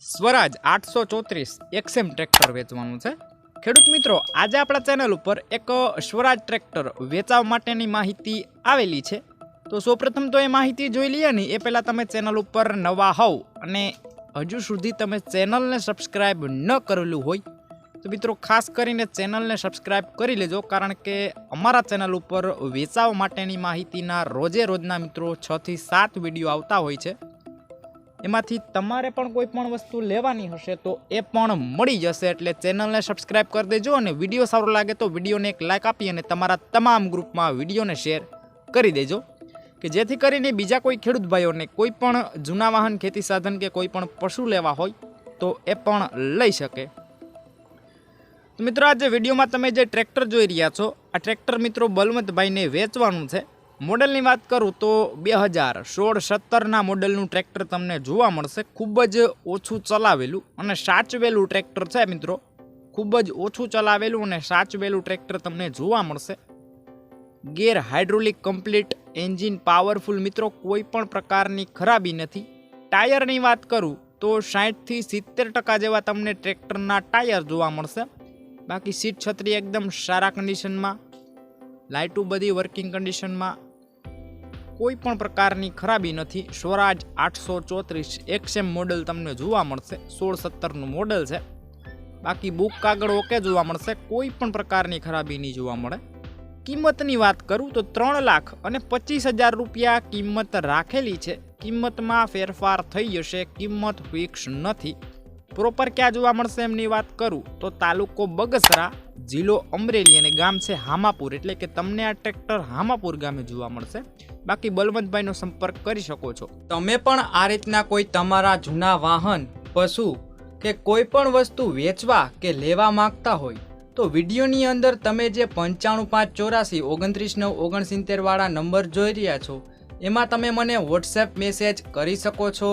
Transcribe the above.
સ્વરાજ આઠસો ચોત્રીસ XM tractor વેચવાનું છે. ખેડૂત મિત્રો, આજે આપણા ચેનલ ઉપર એક સ્વરાજ ટ્રેક્ટર વેચાવ માટેની માહિતી આવેલી છે. તો સૌપ્રથમ તો એ માહિતી જોઈ લઈએ ને, એ પહેલાં તમે ચેનલ ઉપર નવા હોવ અને હજુ સુધી તમે ચેનલને સબસ્ક્રાઈબ ન કરેલું હોય, તો મિત્રો ખાસ કરીને ચેનલને સબસ્ક્રાઈબ કરી લેજો, કારણ કે અમારા ચેનલ ઉપર વેચાવ માટેની માહિતીના રોજે રોજના મિત્રો છથી સાત વીડિયો આવતા હોય છે. એમાંથી તમારે પણ કોઈ પણ વસ્તુ લેવાની હશે તો એ પણ મળી જશે. એટલે ચેનલને સબસ્ક્રાઈબ કરી દેજો અને વીડિયો સારો લાગે તો વિડીયોને એક લાઇક આપી અને તમારા તમામ ગ્રુપમાં વિડીયોને શેર કરી દેજો. કે જેથી કરીને બીજા કોઈ ખેડૂત ભાઈઓને કોઈ પણ જૂના વાહન, ખેતી સાધન કે કોઈ પણ પશુ લેવા હોય તો એ પણ લઈ શકે. તો મિત્રો, આજે વિડીયોમાં તમે જે ટ્રેક્ટર જોઈ રહ્યા છો, આ ટ્રેક્ટર મિત્રો બલવંતભાઈને વેચવાનું છે. મોડલની વાત કરું તો બે હજાર સોળ, સત્તરના મોડલનું ટ્રેક્ટર તમને જોવા મળશે. ખૂબ જ ઓછું ચલાવેલું અને સાચવેલું ટ્રેક્ટર છે મિત્રો. ખૂબ જ ઓછું ચલાવેલું અને સાચવેલું ટ્રેક્ટર તમને જોવા મળશે. Gear hydraulic complete engine powerful મિત્રો, કોઈ પણ પ્રકારની ખરાબી નથી. ટાયરની વાત કરું તો સાઠથી સિત્તેર ટકા જેવા તમને ટ્રેક્ટરના ટાયર જોવા મળશે. બાકી સીટ છત્રી એકદમ સારા કન્ડિશનમાં લાઇટો બધી વર્કિંગ કન્ડિશનમાં કોઈ પણ પ્રકારની ખરાબી નથી. સ્વરાજ આઠસો ચોત્રીસ એક્સએમ મોડલ તમને જોવા મળશે. સોળ સત્તરનું મોડલ છે. બાકી બુક કાગળ ઓકે જોવા મળશે. કોઈ પણ પ્રકારની ખરાબી નહીં જોવા મળે. કિંમતની વાત કરું તો ત્રણ લાખ અને પચીસ હજાર રૂપિયા કિંમત રાખેલી છે. કિંમતમાં ફેરફાર થઈ જશે. કિંમત ફિક્સ નથી. પ્રોપર ક્યાં જોવા મળશે એમની વાત કરું? તો તાલુકો બગસરા જિલ્લો અમરેલી અને ગામ છે હામાપુર. એટલે કે તમને આ ટ્રેક્ટર હામાપુર ગામે જોવા મળશે. બાકી બલવંતભાઈનો સંપર્ક કરી શકો છો. તમે પણ આ રીતના કોઈ તમારા જૂના વાહન, પશુ કે કોઈ પણ વસ્તુ વેચવા કે લેવા માંગતા હોય, તો વિડીયોની અંદર તમે જે પંચાણું પાંચ ચોરાસી ઓગણત્રીસ નવ ઓગણસિત્તેરવાળા નંબર જોઈ રહ્યા છો, એમાં તમે મને વોટ્સએપ મેસેજ કરી શકો છો.